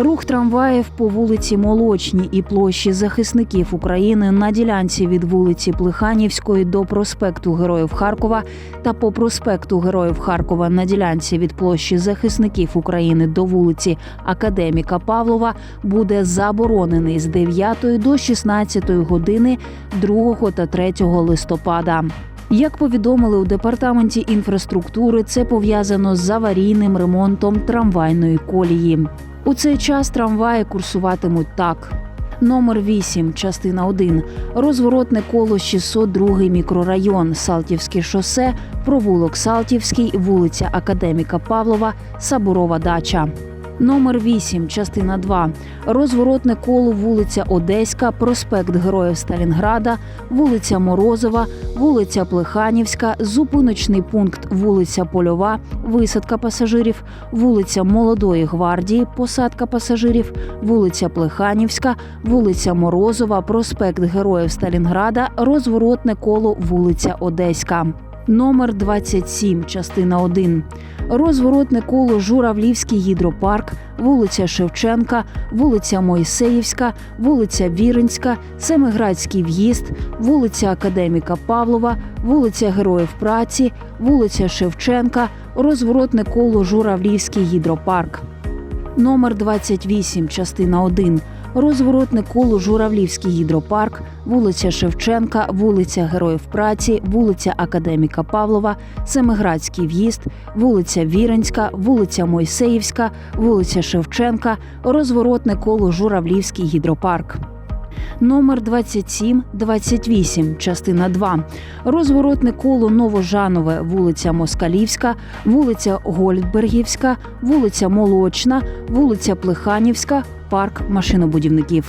Рух трамваїв по вулиці Молочній і площі захисників України на ділянці від вулиці Плеханівської до проспекту Героїв Харкова та по проспекту Героїв Харкова на ділянці від площі захисників України до вулиці Академіка Павлова буде заборонений з 9 до 16 години 2 та 3 листопада. Як повідомили у департаменті інфраструктури, це пов'язано з аварійним ремонтом трамвайної колії. У цей час трамваї курсуватимуть так. Номер 8, частина 1. Розворотне коло 602 мікрорайон, Салтівське шосе, провулок Салтівський, вулиця Академіка Павлова, Сабурова дача. Номер 8, частина 2. Розворотне коло вулиця Одеська, проспект Героїв Сталінграда, вулиця Морозова, вулиця Плеханівська, зупиночний пункт вулиця Польова, висадка пасажирів, вулиця Молодої гвардії, посадка пасажирів, вулиця Плеханівська, вулиця Морозова, проспект Героїв Сталінграда, розворотне коло вулиця Одеська. Номер 27, частина 1. Розворотне коло Журавлівський гідропарк, вулиця Шевченка, вулиця Мойсеївська, вулиця Віринська, Семиградський в'їзд, вулиця Академіка Павлова, вулиця Героїв Праці, вулиця Шевченка, розворотне коло Журавлівський гідропарк. Номер 28, частина 1. Розворотне коло Журавлівський гідропарк, вулиця Шевченка, вулиця Героїв Праці, вулиця Академіка Павлова, Семиградський в'їзд, вулиця Віренська, вулиця Мойсеївська, вулиця Шевченка, розворотне коло Журавлівський гідропарк. Номер 27, 28, частина 2. Розворотне коло Новожанове, вулиця Москалівська, вулиця Гольдбергівська, вулиця Молочна, вулиця Плеханівська, парк машинобудівників.